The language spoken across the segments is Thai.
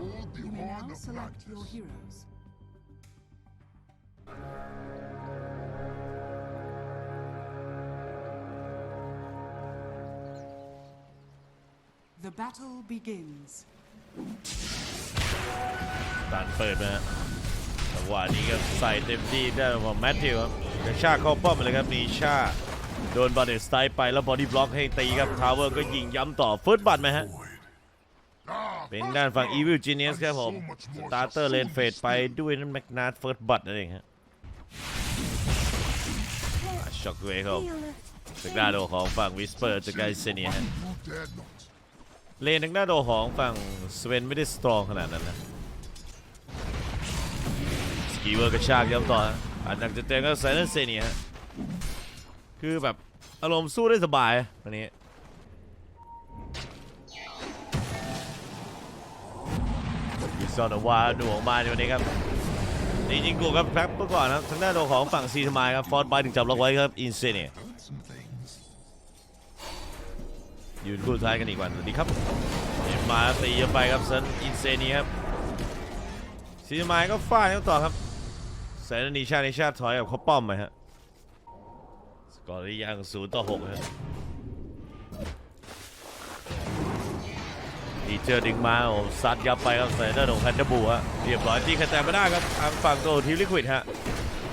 You may now select your heroes. The battle begins. ตันเปิดนะฮะจังหวะนี้ก็ใส่เต็มที่ได้ของแมทธิวครับกระชากเข้าป้อมเลยครับนีชา โดนบอลเดสไตล์ไปแล้วบอดี้บล็อกให้ตีครับทาวเวอร์ก็ยิงย้ำต่อเฟิร์สบัตไหมฮะ เป็นด้านฝั่ง Evil Genius ครับผม So much ส more ตาร์เตอร์เลนเฟดไปด้วยนั่นแมกนาดเฟิร์สบัตนั่นเองฮะช็อกเวย์ครับทางด้าโดของฝั่งวิสเปอร์จากไกเซเนียฮะ you dare not. เลนทางด้านโดของฝั่งสเวนไม่ได้สตรองขนาดนั้นนะสกีเวอร์กระชากย้ำต่ออันดักจะเต็งก็ไซเลนเซเนียฮะ คือแบบอารมณ์สู้ได้สบายวันนี้ ซอนวาหน่วงมาในวันนี้ครับนี่ยิงกูครับแพ็คเมื่อก่อนนะครับทางด้านโดของฝั่งซีสมายครับฟอร์ดบายถึงจับล็อกไว้ครับอินเซเนียยืนคู่ท้ายกันอีกวันสวัสดีครับเอ็มมาตีเข้าไปครับเซนอินเซนีครับซีมายก็ฟาดเขาต่อครับแสนนีชาติชาติถอยกับเขาป้อมไปฮะสกอร์ได้ยังศูนย์ต่อหกฮะ ดีเจอดึงมาโอ้ซัดยับไปครับใส่ด้านของแพนดอร์บูฮะเรียบร้อยที่คะแนนไม่ได้ครับทางฝั่งตัวทีมลิควิดฮะ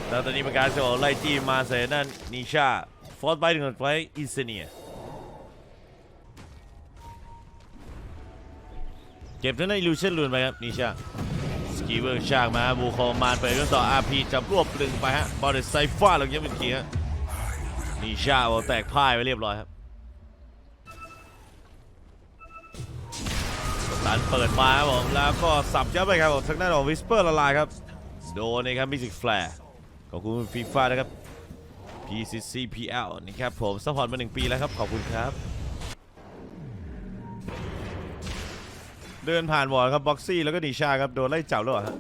แล้วตอนนี้เป็นการจะออกไล่จี้มาใส่ด้านนิชาฟอร์สไปถึงไว้อินเซเนียเก็บทั้งในลูเชนลูนไปครับนิชาสกีเวอร์ชากมาบูคอมานไปเรื่องต่ออาพีจับรวบตึงไปฮะบอลเดไซฟ้าลงยังเป็นทีฮะนิชาบอกแตกพ่ายไปเรียบร้อยครับ ตันเปิดมาครับผมแล้วก็สับยับไปครับผมทางด้านของวิสเปอร์ละลายครับโดนนะครับมิสิกแฟร์ขอบคุณฟีฟ่านะครับ PCCPL นะครับผมซัพพอร์ตมาหนึ่งปีแล้วครับ ขอบคุณครับ เดินผ่านวอร์ดครับบ็อกซี่แล้วก็นิชาครับ โดนไล่จับแล้วฮะ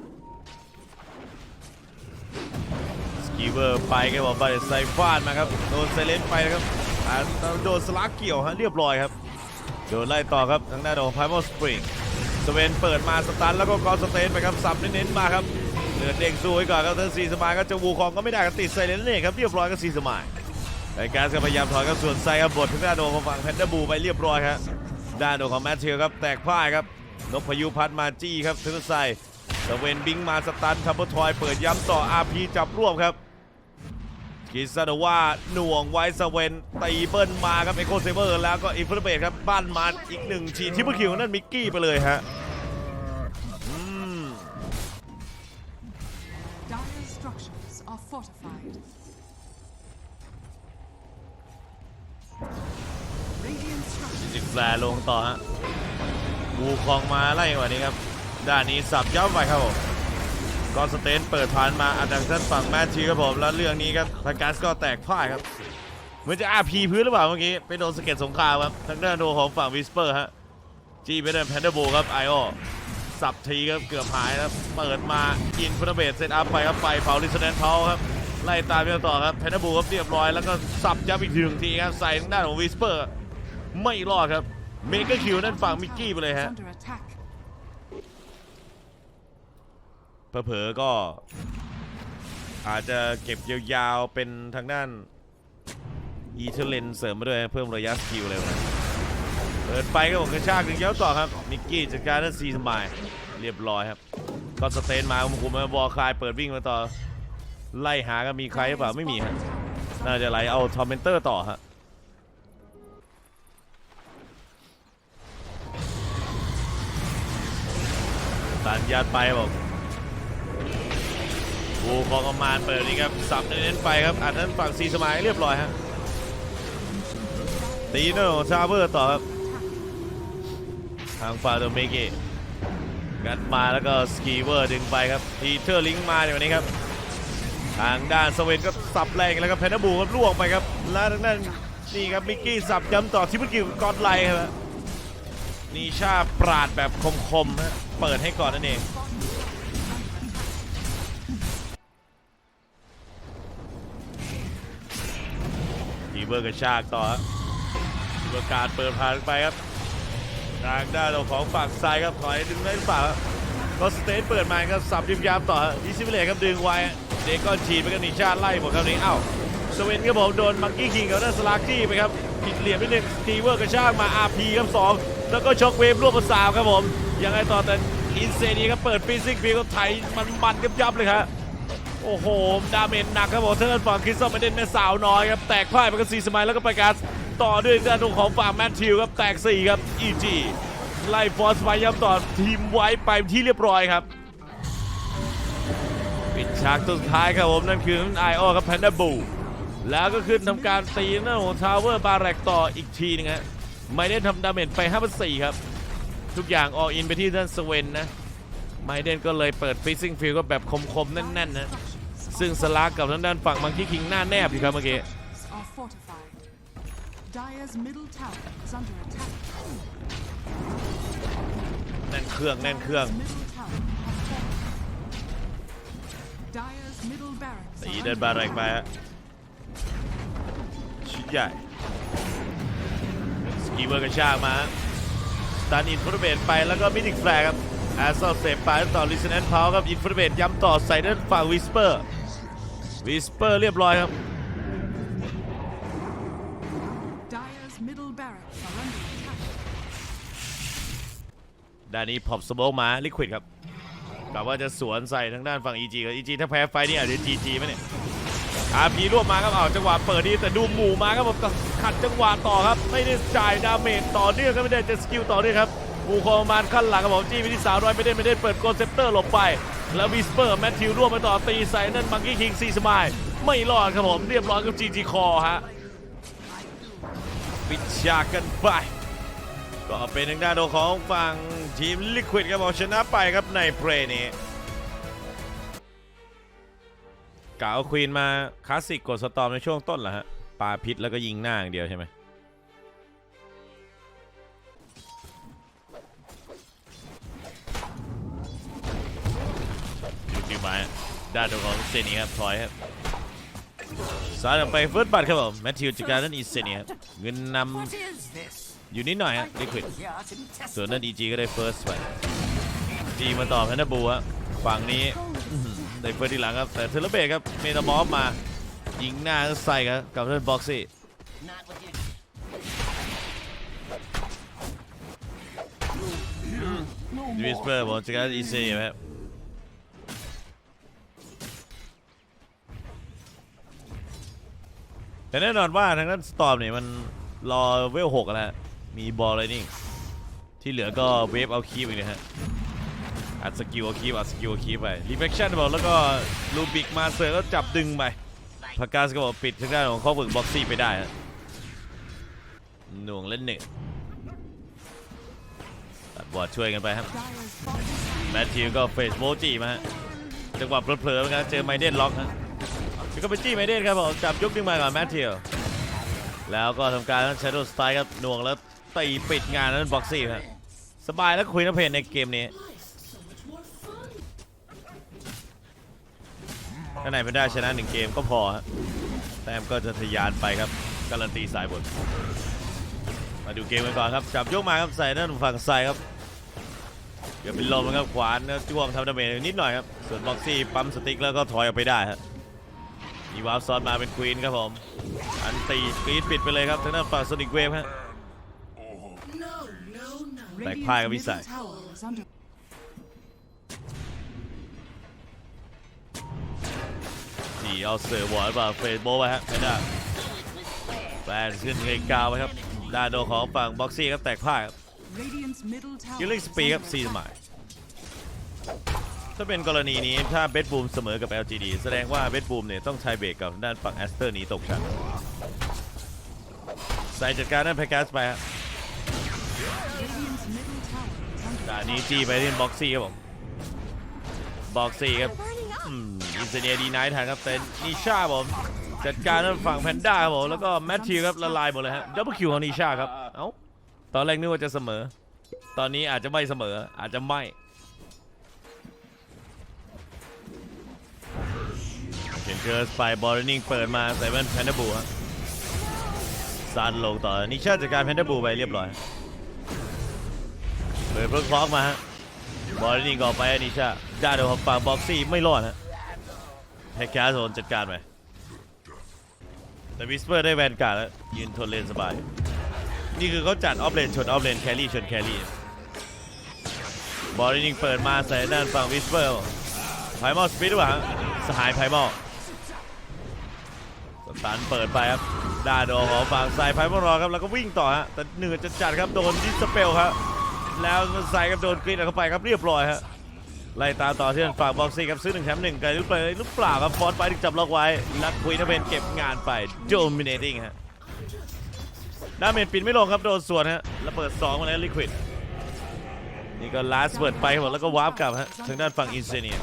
สกีเวอร์ไปครับผมบาเดไซฟาดมาครับ โดนไซเลนไปนะครับโดนสลักเกี่ยวฮะเรียบร้อยครับ โดนไล่ต่อครับทางด้านของพายมอลสปริง สเวนเปิดมาสตันแล้วก็กอสเตนไปครับสับเน้นๆมาครับเหลือเด้งสู้ไว้ก่อนครับทั้งซีสมายก็จะวูคองก็ไม่ได้ก็ติดไซเลนนั่นเองครับเรียบร้อยก็ซีสมายรายการก็พยายามถอยครับส่วนไซครับบททางด้านของฝั่งแพนดอร์บูไปเรียบร้อยครับด้านโดของแมทธิวครับแตกพ่ายครับนกพายุพัดมาจี้ครับทึกไซตะเวนบิงมาสตันทับเบิลทอยเปิดย้ำต่ออาพีจับรวบครับ กิซาโดว่าหน่วงไว้สเวนตีเบิ้ลมาครับเอโคเซเวอร์แล้วก็อินฟลเบตครับบ้านมาอีกหนึ่งทีที่เมื่อคิวนั่นมิกกี้ไปเลยฮะอืม Dire structures are fortified. Radiant จิ structures กแฟร์ลงต่อฮะบูคองมาไล่กว่านี้ครับ ด้านนี้สับย้ำไปครับผม ก็สเตนเปิดผ่านมาอัดังท่านฝั่งแมทชีครับผมแล้วเรื่องนี้ครับทางการสก็แตกพ่ายครับเหมือนจะอาพีพื้นหรือเปล่าเมื่อกี้ไปโดนสเก็ตสงครามครับทางด้านโดของฝั่งวิสเปอร์ฮะจีไปเดินแพนเดอร์โบครับไอโอสับทีครับเกือบหายครับเปิดมาอินฟุตเบตเซตอัพไปครับไปเผาลิสแนนเทาครับไล่ตามไปต่อครับแพนเดอร์โบครับเรียบร้อยแล้วก็สับย้ำอีกทีหนึ่งทีครับใส่ทางด้านของวิสเปอร์ไม่รอดครับเมกะคิวนั่นฝั่งมิกกี้ไปเลยฮะ under attack. เผลอๆก็ อาจจะเก็บยาวๆ เป็นทางด้านอีเทเลนเสริมมาด้วยเพิ่มระยะสกิลเลยนะเปิดไปก็ผมกระชากถึงเย้าต่อครับนิกกี้จัดการด้านซีสมายเรียบร้อยครับก็สเตนมาคุมคุมมาบอลคลายเปิดวิ่งมาต่อ ไล่หากันมีใครหรือเปล่าไม่มีฮะน่าจะไหลเอาทอมเมนเตอร์ต่อฮะตันยัดไปบอก บูคองกมานเปิดนี่ครับสับเน้นไปครับอันนั้นฝั่งซีสมายเรียบร้อยฮะตีโน่ชาเวอร์ต่อครับทางฟาโดเมกะงัดมาแล้วก็สกีเวอร์ดึงไปครับทีเทอร์ลิงมาในวันนี้ครับทางด้านสเวนก็สับแรงแล้วก็แพนนบูครับล่วงไปครับแล้วทางด้านนี่ครับมิกกี้สับย้ำต่อทิปเปิลกิวกอดไลครับนีชาปราดแบบคมๆฮะเปิดให้ก่อนนั่นเอง เบอร์กระชากต่อครับประกาศเปิดผ่านไปครับทางด้านของฝั่งซ้ายครับถอยดึงได้หรือเปล่าก็สเตนเปิดมาครับสับยิมยามต่อดิซิเบเลครับดึงไว้เด็กก้อนฉีดไปกับนิชาไล่หมดครับนี้เอ้าสเวนครับผมโดนมังกี้คิงกับนั่นสลากกี้ไปครับผิดเหลี่ยมนิดนึงทีเวอร์กระชากมาอาพีครับสองแล้วก็ช็อกเวฟรวบมาสามครับผมยังไงต่อแต่อินเซนีครับเปิดฟีซิ่งฟีก็ไถมันมันยับยับเลยครับ โอ้โห ดาเมจหนักครับผมทางด้านฝั่งคริสตัลไม่ได้แม่สาวน้อยครับ แตกพ่ายไปกันสี่สมัยแล้วก็ไปการต่อด้วยด้านของฝั่งแมทธิวครับ แตก 4 ครับ EG ไล่ฟอร์สไปย้ำต่อทีมไว้ไปที่เรียบร้อยครับ ปิดฉากตัวสุดท้ายครับผม นั่นคือไอโอครับแพนด้าบูแล้วก็ขึ้นทำการตีหน้าของทาวเวอร์บาแรกต่ออีกทีนึงฮะไม่ได้ทำดาเมจไป5 4ครับ ทุกอย่างออินไปที่ด้านสเวนนะไมเดนก็เลยเปิดฟิซซิ่งฟิลก็แบบคมๆแน่นๆนะ ซึ่งสลากกับทางด้านฝั่งมังคีคิงหน้าแนบอยู่ครับเมื่อกี้ Are fortified. Dyer's middle tower is under attack. แน่นเครื่องแน่นเครื่อง Dyer's middle tower has fallen. Dyer's middle barracks ตี are เดิน under บาแรกไปฮะชุดใหญ่สกีเวอร์กระชากมาสตันอินฟุตเบตไปแล้วก็มิติกแฟร์ครับแอสซอลเซฟไปต่อลิซเนนพาวครับอินฟุตเบตย้ำต่อใส่ด้านฝั่งวิสเปอร์ วิสเปอร์เรียบร้อยครับ Dyer's middle barracks are under attack. ด้านนี้พอบสโมกมาลิควิดครับกะว่าจะสวนใส่ทางด้านฝั่ง EG กับ EG ถ้าแพ้ไฟต์นี่อาจจะ GG ไหมเนี่ยอาพีรวบมาครับเอาจังหวะเปิดดีแต่ดูหมู่มาครับผมขัดจังหวะต่อครับ ไม่ได้จ่ายดาเมจต่อเนื่องก็ไม่ได้จะสกิลต่อเนื่องครับหมู่คอมานขั้นหลังครับผมจี้ไปที่สาวน้อยไม่ได้ไม่ได้เปิดโกลเซปเตอร์หลบไป แล้ววิสเปอร์แมทธิวรวบมาต่อตีใส่นั่นมังกี้คิงซีสมายไม่รอดครับผมเรียบร้อยกับ GG คอฮะปิดฉากกันไปก็เป็นทางด้านของฝั่งทีมลิควิดครับผมชนะไปครับในเพลนี้กล่าวควีนมาคลาสสิกกดสตอมในช่วงต้นเหรอฮะปาพิษแล้วก็ยิงหน้าอย่างเดียวใช่ไหม ดดีไหมด้านของเซนีครับถอยครับสายออกไปเฟิร์สบัตครับผมแมทธิวจัดการนั่นอีเซนีครับเงินนำอยู่นิดหน่อยฮะลิควิดส่วนนั่น EG ก็ได้เฟิร์สไปจีมาต่อแพนด้าบูฮะฝั่งนี้ได้เฟิร์สที่หลังครับแต่เทเลเบตครับเมตามอฟมายิงหน้าใส่ครับกับเพื่อนบ็อกซี่วิสเปอร์บอกจะการอีเซีครับ แต่แน่นอนว่าทางด้านสตอมเนี่ยมันรอเวลหกแล้วฮะมีบอลเลยนี่ที่เหลือก็เวฟเอาคีบอีกนะฮะอัดสกิลเอาคีบอัดสกิลเอาคีบไปรีเฟคชั่นบอกแล้วก็ลูบิกมาเซอร์ก็จับดึงไปพากาสก็บอกปิดทางด้านของข้อฝึกบ็อกซี่ไปได้ฮะหน่วงเล่นเน็ตตัดบอดช่วยกันไปครับแมทธิวก็เฟสโมจิมาฮะจังหวะเผลอๆเหมือนกันเจอไมเดนล็อกฮะ แล้วก็ไปจี้ไมเดนครับผมจับยุกดึงมาก่อนแมทธิวแล้วก็ทำการใช้โดสไตล์ครับหน่วงแล้วตีปิดงานนั้นบ็อกซี่ครับสบายแล้วคุยนัเพนในเกมนี้ถ้าไหนไม่ได้ชนะหนึ่งเกมก็พอฮะแต้มก็จะทะยานไปครับการันตีสายบนมาดูเกมกันก่อนครับจับยกมาครับใส่ด้านฝั่งซ้ายครับเดี๋ยวเป็นลมนะครับขวานจ้วงทำดาเมจนิดหน่อยครับส่วนบ็อกซี่ปั๊มสติ๊กแล้วก็ถอยออกไปได้ฮะ มีวาร์ปซ้อนมาเป็นควีนครับผม อันตีกรีดปิดไปเลยครับทางด้านฝั่งโซนิกเวฟฮะ Back pie Radiant's กับวิสัยนี่เอาเสือร์วอร์ดป่าเฟสโบว์ไปฮะไม่ได้แฟนขึ้นเกงกาวไปครับด้านโดของฝั่งบ็อกซี่ครับแตกพ่ายครับ Radiant's middle tower. คิลลิ่งสปีครับซีสมัย ถ้าเป็นกรณีนี้ถ้าเบสบูมเสมอกับ LGD แสดงว่าเบสบูมเนี่ยต้องใช้เบรกกับด้านฝั่งแอสเตอร์หนี้ตกชั้นใส่จัดการด้านแพคแกสไปฮะด่านนี้จี้ไปที่บ็อกซี่ครับผมบ็อกซี่ครับอินเซเนียดีไนท์ทันครับเป็นนิชาครับผมจัดการด้านฝั่งแพนด้าครับผมแล้วก็แมทธิวครับละลายหมดเลยฮะดับเบิลคิวของนิชาครับเอ้าตอนแรกนึกว่าจะเสมอ ตอนนี้อาจจะไม่เสมออาจจะไม่ เจอสไปบอลนิงเปิดมาใส่แว่นแพนด้าบูฮะซานลงต่อนิชาจัดการแพนด้าบูไปเรียบร้อยเปิดเพิ่งคล็อกมาฮะบอลนี่ก็ออกไปนิชาด้านเดียวของฝั่งบ็อกซี่ไม่รอดฮะให้แคสโซนจัดการไปแต่วิสเปอร์ได้แวนการ์ดแล้วยืนทนเลนสบาย นี่คือเขาจัดออฟเลนชนออฟเลนแครี่ชนแครี่บอลนี่เปิดมาใส่ด้านฝั่งวิสเปอร์ไพมอลสปีดหรือเปล่าฮะสหายไพมอล ตันเปิดไปครับด้าโดนของฝั่งไซไพมอลรอครับแล้วก็วิ่งต่อฮะแต่เหนือจะจัดครับโดนดิสเปลครับแล้วใส่กับโดนกรีดเข้าไปครับเรียบร้อยฮะไล่ตามต่อที่ทางฝั่งบ็อกซี่ครับซื้อหนึ่งแถมหนึ่งไกลหรือเปล่าหรือเปล่าครับฟอร์ดไปถึงจับล็อกไว้นักคุยนเพนเก็บงานไปโดมิเนติ้งฮะดาเมจปิดไม่ลงครับโดนสวนฮะแล้วเปิด2มาแล้วลิควิดนี่ก็ลาสเปิดไปครับผมแล้วก็วาร์ปกลับฮะทางด้านฝั่งอินเซเนีย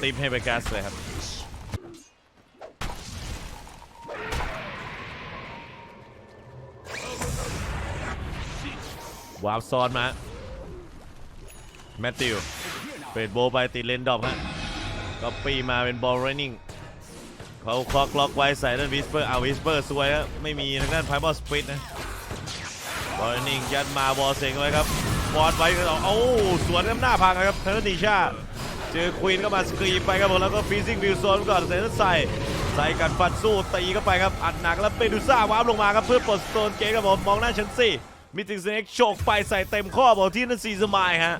ตีมให้ไปกาสเลยครับ วาร์ปซ้อนมา แมตติวเปิดโบไปติดเลนดอปฮะก็ปีมาเป็นบอลเรนนิ่งเขาคล็อกล็อกไว้ใส่ด้านวิสเปอร์เอาวิสเปอร์สวยครับไม่มีทางด้านไพบอลสปริตนะบอลเรนนิ่งยัดมาบอลเซ็งไว้ครับบอลไว้ก็เอาโอ้สวนน้ำหน้าพังครับเทอร์นิชาเจอควีนก็มาสกรีมไปครับผมแล้วก็ฟีซิ่งบิลโซนก่อนเซนใส่ใส่กันฟันสู้ตีเข้าไปครับอัดหนักแล้วเปดูซ่าวาร์ปลงมาครับเพื่อปลดสโตนเกตครับผมมองหน้าชั้นสี่ มิติกสเน็กโฉกไปใส่เต็มข้อบอกที่นั่นซีสมายฮะ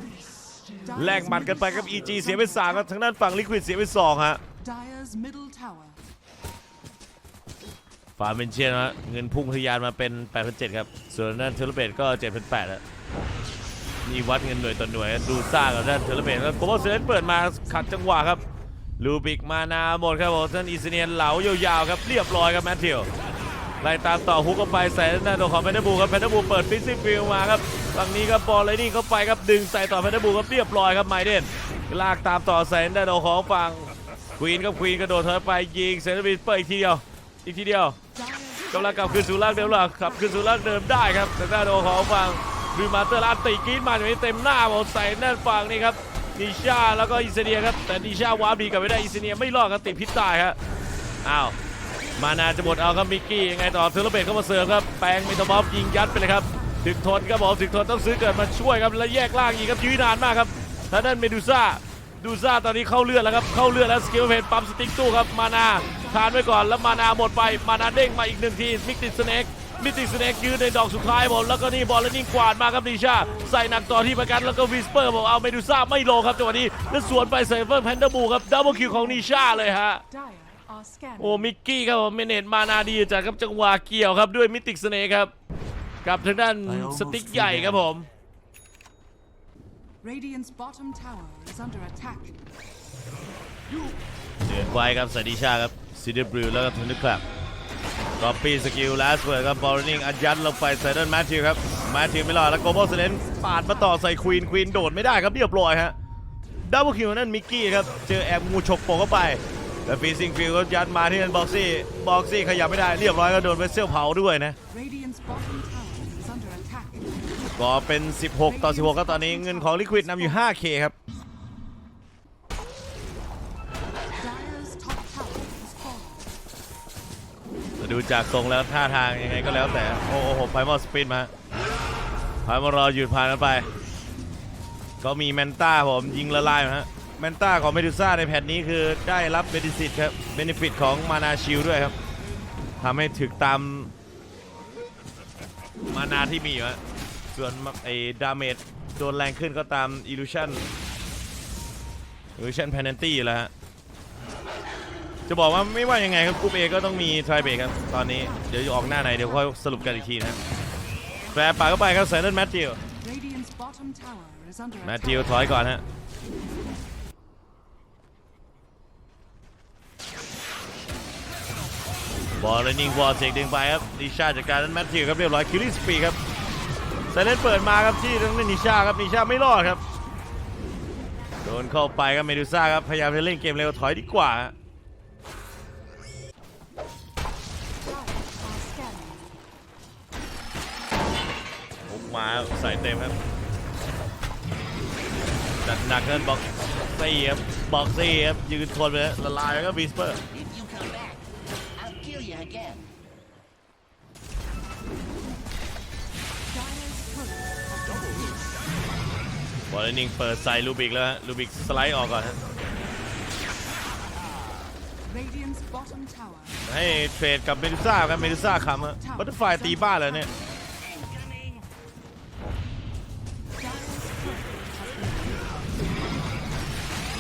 แลกหมัดกันไปครับ EG เสียไป3ครับทางด้านฝั่งลิควิดเสียไป2ฮะ Dyer's middle tower ฟาร์มเป็นเชียนฮะเงินพุ่งทะยานมาเป็น8,700ครับ ส่วนด้านเทเลเบตก็7,800ฮะนี่วัดเงินหน่วยต่อหน่วยดูซ่ากับด้านเทเลเบตแล้วโกลบอลเซเลนเปิดมาขัดจังหวะครับลูบิกมานาหมดครับผมท่านอีสเนียนเหลายาวๆครับเรียบร้อยครับแมทธิว ไล่ตามต่อฮุกเข้าไปใส่นหน้าตัวของแพนดอร์บูครับแพนดอร์บูเปิดฟิสิกฟิลมาครับฝั่งนี้ครับบอลไลยนิ่เข้าไปครับดึงใส่ต่อแพนดอร์บูครับเรียบร้อยครับไมเดนลากตามต่อใส่ด้านหน้าตัวของฝั่งควีนครับควีนกระโดดเธอไปยิงเซนต์บิสเปิดอีกทีเดียวอีกทีเดียวกำลังกลับคืนสู่ร่างเดิมหรอกลับคืนสู่ร่างเดิมได้ครับแต่หน้าโดนของฝั่งดูมาเตอร์ลาตีกรีดมาอย่างนี้เต็มหน้าหมดใส่แน่นฝั่งนี่ครับนิชาแล้วก็อิสเนียครับแต่นิชาวาร์ปดีกับไม่ได้อิสเนียไม่รอดครับติดพิษตายครับอ้าว มานาจะหมดเอาครับมิกกี้ยังไงต่อเทเลเบตเข้ามาเสริมครับแปลงมิตาบอฟยิงยัดไปเลยครับถึงทนครับผมถึงทนต้องซื้อเกิดมาช่วยครับแล้วแยกล่างอีกครับยื้อนานมากครับท่างด้นเมดูซ่าดูซ่าตอนนี้เข้าเลือดแล้วครับเข้าเลือดแล้วสกิลเพนปั๊มสติ๊กตู้ครับมานาทานไว้ก่อนแล้วมานาหมดไปมานาเด้งมาอีกหนึ่งทีมิกติสเน็กมิติสเน็กยืนในดอกสุดท้ายผมแล้วก็นี่บอลแล้วนิ่งกวาดมาครับดิชาใส่หนักต่อที่ประกันแล้วก็วิสเปอร์บอกเอาเมดูซ่าไม่ลงครับจังหวะนี้แล้วสวนไปใส่เฟิร์แพนเดอร์บูครับดับเบิลคิวของนิชาเลยฮะ โอ้มิกกี้ครับผมเมเนตมานาดีจากครับจังหวะเกี่ยวครับด้วยมิติสเน็กครับกับทางด้านสติ๊กใหญ่ครับผม Radiant's bottom tower is under attack. เดินไวครับใส่ดิชาครับซีเดบริวแล้วก็ทันนึกครับก็ปีสกิลลาสเวิร์ดครับบอลนิ่งอัดยัดลงไปใส่ด้านแมทธิวครับแมทธิวไม่รอดแล้วโกลบอลเซเลนปาดมาต่อใส่ควีนควีนโดดไม่ได้ครับเรียบร้อยฮะดับเบิลคิวนั่นมิกกี้ครับเจอแอบงูฉกโปกเข้าไป แล้วฟีซิงฟิลก็ยัดมาที่นั่นบ็อกซี่บ็อกซี่ขยับไม่ได้เรียบร้อยก็โดนเวสเซลเผาด้วยนะ Radiant's bottom tower is under attack. ก็เป็น 16 ต่อ 16ครับตอนนี้เงินของลิควิดนำอยู่ 5K ครับ Dyer's top tower is falling. แต่ดูจากทรงแล้วท่าทางยังไงก็แล้วแต่ โอ้โหไพมอลสปินมาไพมอลรอหยุดผ่านกันไป ก็มีแมนต้าผมยิงละลายมาฮะ แมนต้าของเมดูซ่าในแผ่นนี้คือได้รับเบนิฟิตครับเบนิฟิตของมานาชิลด้วยครับทำให้ถึกตามมานาที่มีอยู่ฮะส่วนไอ้ดาเมจโดนแรงขึ้นก็ตามอิลูชันอิลูชันแพนเนตี้แล้วฮะจะบอกว่าไม่ว่ายังไงครับกรุ๊ปเอก็ต้องมีทริเบรกครับตอนนี้เดี๋ยวจะออกหน้าไหนเดี๋ยวค่อยสรุปกันอีกทีนะแฟร์ปากเข้าไปครับใส่นั่นแมทธิว Radiant's bottom tower is under แมท attack. ธิวถอยก่อนฮะ บอลเลยนิงบอลเสกดึงไปครับนิชาจัดการนั้นแมทธิวครับเรียบร้อยคิลลิ่งสปีครับใส่เล่นเปิดมาครับที่ทางนั้นนิชาครับนิชาไม่รอดครับโดนเข้าไปครับเมดูซ่าครับพยายามจะเล่นเกมเร็วถอยดีกว่าฮะ Dyers are scanning. บุกมาใส่เต็มครับจัดหนักกันบอกซี่ครับบอกซี่ครับยืนทนไปแล้วละลายแล้วก็บีสเปอร์ ออลนิงเปิดใส่ลูบิกแล้วฮะลูบิกสไลด์ออกก่อนฮะ Radiant's bottom tower ให้เทรดกับเมดูซ่าครับเมดูซ่าคำฮะบัตเตอร์ไฟตีบ้านแล้วเนี่ย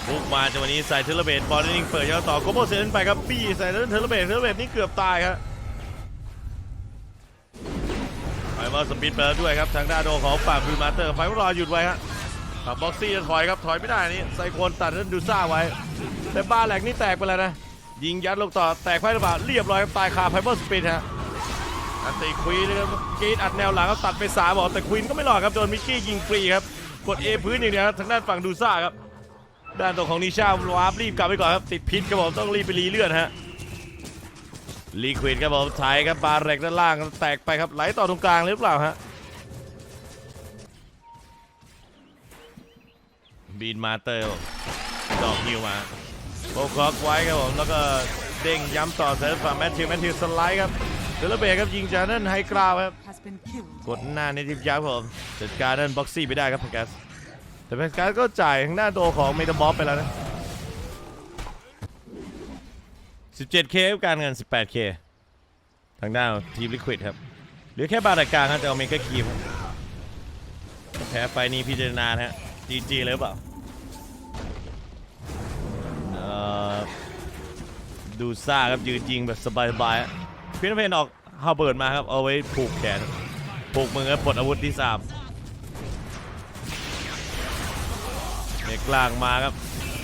บุกมาจังหวะนี้ใส่เทเลเบตบอลนิงเปิดยาวต่อโกโบเซนไปครับบี้ใส่เทเลเบตเทเลเบตนี่เกือบตายครับไฟว่าสปีดไปแล้วด้วยครับทางด้านโดของป่าบูมาเตอร์ไฟว่ารอหยุดไว้ฮะ ขับบ็อกซี่จะถอยครับถอยไม่ได้นี่ไซโคนตัดแล้วดูซ่าไว้ แต่บ้าแหลกนี่แตกไปแล้วนะ ยิงยัดลงต่อแตกไฟหรือเปล่าเรียบร้อยครับตายคาไฟเบอร์สปีดฮะอันตีควีนนะครับกรีดอัดแนวหลังเขาตัดไปสามบอกแต่ควีนก็ไม่รอดครับโดนมิกกี้ยิงฟรีครับกด A พื้นอย่างเดียวครับทางด้านฝั่งดูซ่าครับด้านตรงของนิชาวาร์ปรีบกลับไปก่อนครับติดพิษครับผมต้องรีบไปรีเลือดฮะลีควิดครับผมไทยครับบาร์เรกด้านล่างแตกไปครับไหลต่อตรงกลางหรือเปล่าฮะ บีนมาเตอร์ดอกฮิวมาโบคอกไว้ครับผมแล้วก็เด้งย้ำต่อเซฟฝั่งแมทธิวแมทธิวสไลด์ครับเดลเบย์ครับยิงจากนั่นไฮกราวครับ has been killed. กดหน้าในทิพยักษ์ผมจัดการนั่นบ็อกซี่ไม่ได้ครับเพกัสแต่เพกัสก็จ่ายทางหน้าโดของเมตาบอสไปแล้วนะ 17k ครับการเงิน 18k ทางด้านทีมลิควิดครับเหลือแค่บาร์ดกลางครับจะเอาเมกาคีมแพ้ไฟนี้พิจารณานะฮะ GG เลยหรือเปล่า ดูซ่าครับยืนยิงแบบสบายๆฮะพินเพนออกฮาเบิร์ดมาครับเอาไว้ผูกแขนผูกมือแล้วปลดอาวุธที่สามเด็กล่างมาครับ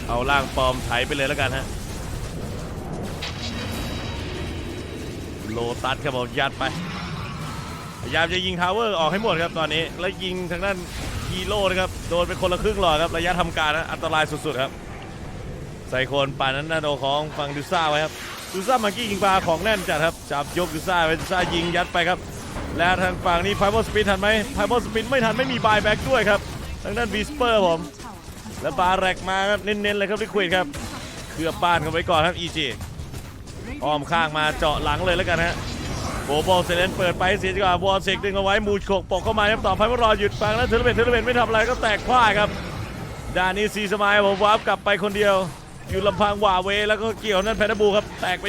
เอาล่างปลอมไถไปเลยแล้วกันฮะโลตัสครับผมยัดไปพยายามจะยิงทาวเวอร์ออกให้หมดครับตอนนี้ แล้วยิงทางด้านฮีโร่นะครับโดนเป็นคนละครึ่งหลอดครับระยะทำการนะอันตรายสุดๆครับ ใส่โคนป่านั้นนาโดของฝั่งดูซ่าไว้ครับดูซ่ามากี้ยิงปลาของแน่นจัดครับจับยกดูซ่าไปดูซ่ายิงยัดไปครับ และทางฝั่งนี้ไพโบสปินทันไหมไพโบสปินไม่ทันไม่มีบายแบ็กด้วยครับทางด้านวีสเปอร์ผม และบาแรกมาครับเน้นๆเลยครับลิควิดครับเคลือบบ้านกันไว้ก่อนครับอีจีอ้อมข้างมาเจาะหลังเลยแล้วกันฮะโบบอลเซเลนเปิดไปเสียจังหวะวอลเซกดึงเอาไว้มูชโขกปกเข้ามาครับต่อไพวรอหยุดฟังแล้วเทเลเบนเทเลเบนไม่ทำอะไรก็แตกพ่ายครับด้านนี้ซีสมายผมวาร์ปกลับไปคนเดียว อยู่ลำพังหว่าเวแล้วก็เกี่ยวนั่นแพนบูครับแตกไป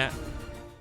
ฮะ